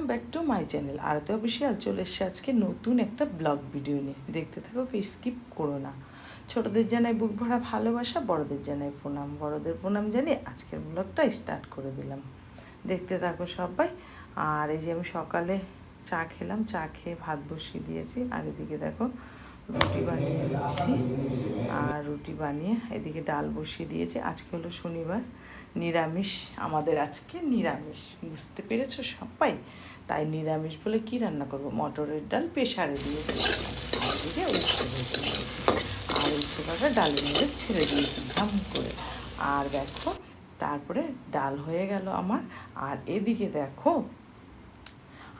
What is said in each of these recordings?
Welcome back to my channel আরতে official চলে এসছে আজকে নতুন একটা ব্লগ ভিডিও নিয়ে। দেখতে থাকো কেউ স্কিপ করো না। ছোটোদের জানাই বুক ভরা ভালোবাসা, বড়দের জানাই প্রণাম। বড়দের প্রণাম জানিয়ে আজকের ব্লগটা স্টার্ট করে দিলাম। দেখতে থাকো সবাই। আর এই যে আমি সকালে চা খেলাম, চা খেয়ে ভাত বসিয়ে দিয়েছি। আর এদিকে দেখো রুটি বানিয়ে নিচ্ছি। আর রুটি বানিয়ে এদিকে ডাল বসিয়ে দিয়েছি। আজকে হলো শনিবার, নিরামিষ, আমাদের আজকে নিরামিষ। বুঝতে পেরেছ সবাই? তাই নিরামিষ বলে কি রান্না করব? মটরের ডাল প্রেশারে দিয়ে আর উচ্ছে ভেজে ডালের মধ্যে ছেড়ে দিয়েছি ধাম করে। আর দেখো, তারপরে ডাল হয়ে গেল আমার। আর এদিকে দেখো,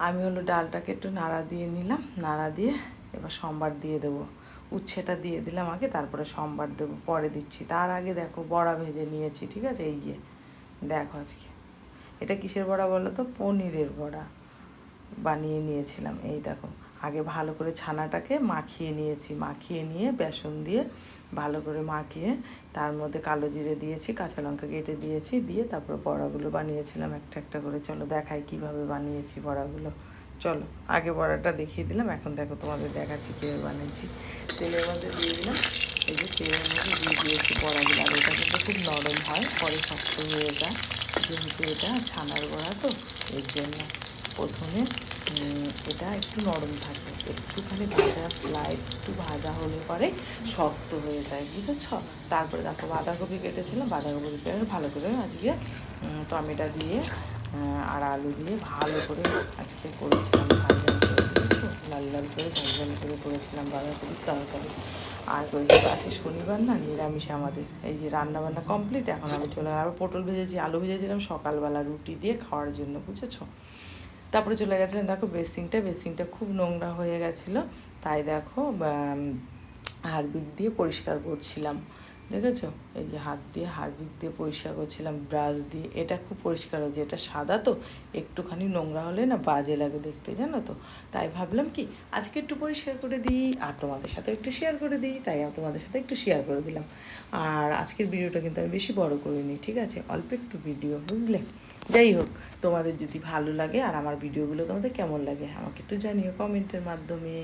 আমি হলো ডালটাকে একটু নাড়া দিয়ে নিলাম। নাড়া দিয়ে এবার সোমবার দিয়ে দেবো। উচ্ছেটা দিয়ে দিলাম আগে, তারপরে সোমবার দেবো, পরে দিচ্ছি। তার আগে দেখো বড়া ভেজে নিয়েছি, ঠিক আছে? এই যে, দেখো আজকে। এটা কিসের বড়া বলো তো? পনিরের বড়া বানিয়ে নিয়েছিলাম। এই দেখো, আগে ভালো করে ছানাটাকে মাখিয়ে নিয়েছি। মাখিয়ে নিয়ে বেসন দিয়ে ভালো করে মাখিয়ে তার মধ্যে কালো জিরে দিয়েছি, কাঁচা লঙ্কা কেটে দিয়েছি, দিয়ে তারপর বড়াগুলো বানিয়েছিলাম একটা একটা করে। চলো দেখাই কীভাবে বানিয়েছি বড়াগুলো। চলো, আগে বড়াটা দেখিয়ে দিলাম, এখন দেখো তোমাদের দেখাচ্ছি কীভাবে বানিয়েছি তেলের মধ্যে দিয়ে দিলাম, এই যে তেলের মধ্যে দিয়ে দিয়েছি বড়াগুলো, আর এটা কিন্তু খুব নরম হয়, পরে শক্ত হয়ে যায়। যেহেতু এটা ছানার বড়া তো, এর জন্য প্রথমে এটা একটু নরম থাকে একটুখানি ভাজা স্লাইড একটু ভাজা হলে পরে শক্ত হয়ে যায়, বুঝেছ? তারপরে দেখো বাঁধাকপি কেটেছিলাম, বাঁধাকপি কেটে ভালো করে আজকে টমেটো দিয়ে আর আলু দিয়ে ভালো করে আজকে করেছিলাম ঝাল ঝাল করে, বুঝেছ? লাল লাল করে, ঝাল ঝাল করে করেছিলাম বাঁধাকপির তরকারি আর করেছি আজকে শনিবার না, নিরামিষ আমাদের। এই যে রান্না বান্না কমপ্লিট এখন আমি চলে আবার পটল ভেজেছি, আলু ভেজেছিলাম সকালবেলা রুটি দিয়ে খাওয়ার জন্য, বুঝেছ? তারপরে চলে গেছিলেন দেখো বেসিংটা বেসিংটা খুব নোংরা হয়ে গেছিল। তাই দেখো হারবিক দিয়ে পরিষ্কার করছিলাম। দেখেছ? এই যে হাত দিয়ে হারবিক দিয়ে পরিষ্কার করছিলাম, ব্রাশ দিয়ে। এটা খুব পরিষ্কার হয়েছে। এটা সাদা তো, একটুখানি নোংরা হলে না বাজে লাগে দেখতে, জানো তো? তাই ভাবলাম কি, আজকে একটু পরিষ্কার করে দিই, আর তোমাদের সাথে একটু শেয়ার করে দিই, তাই আমি তোমাদের সাথে একটু শেয়ার করে দিলাম। আর আজকের ভিডিওটা কিন্তু আমি বেশি বড় করিনি, ঠিক আছে? অল্প একটু ভিডিও বুঝলে? যাই হোক, তোমাদের যদি ভালো লাগে, আর আমার ভিডিওগুলো তোমাদের কেমন লাগে, আমাকে একটু জানিও কমেন্টের মাধ্যমে।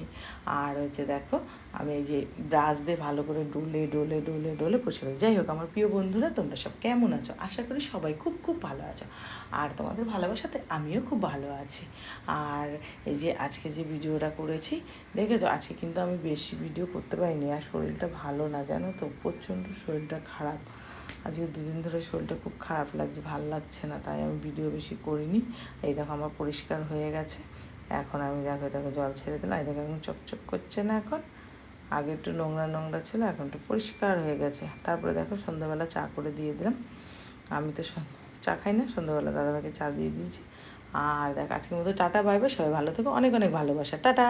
আর হচ্ছে দেখো আমি এই যে ব্রাশ দিয়ে ভালো করে ডোলে ডোলে ডোলে ডোলে পরিষ্কার যাই হোক, আমার প্রিয় বন্ধুরা, তোমরা সব কেমন আছো? আশা করি সবাই খুব খুব ভালো আছো। আর তোমাদের ভালোবাসাতে আমিও খুব ভালো আছি। আর এই যে আজকে যে ভিডিওটা করেছি, দেখেছ? আজকে কিন্তু আমি বেশি ভিডিও করতে পারিনি। আর শরীরটা ভালো না, জানো তো? প্রচণ্ড শরীরটা খারাপ। আজকে দুদিন ধরে শরীরটা খুব খারাপ লাগছে, ভালো লাগছে না, তাই আমি ভিডিও বেশি করিনি। এই দেখো, আমার পরিষ্কার হয়ে গেছে। এখন আমি দেখো দেখো, জল ছেড়ে দিলাম। এই দেখো এখন চকচক করছে না এখন। আগে একটু নোংরা নোংরা ছিল, এখন একটু পরিষ্কার হয়ে গেছে। তারপরে দেখো সন্ধ্যাবেলা চা করে দিয়ে দিলাম। আমি তো চা খাই না, সন্ধ্যাবেলা দাদাভাইকে চা দিয়ে দিয়েছি। আর দেখ, আজকের মতো টাটা বাইবে সবাই ভালো থেকো, অনেক অনেক ভালোবাসা। টাটা!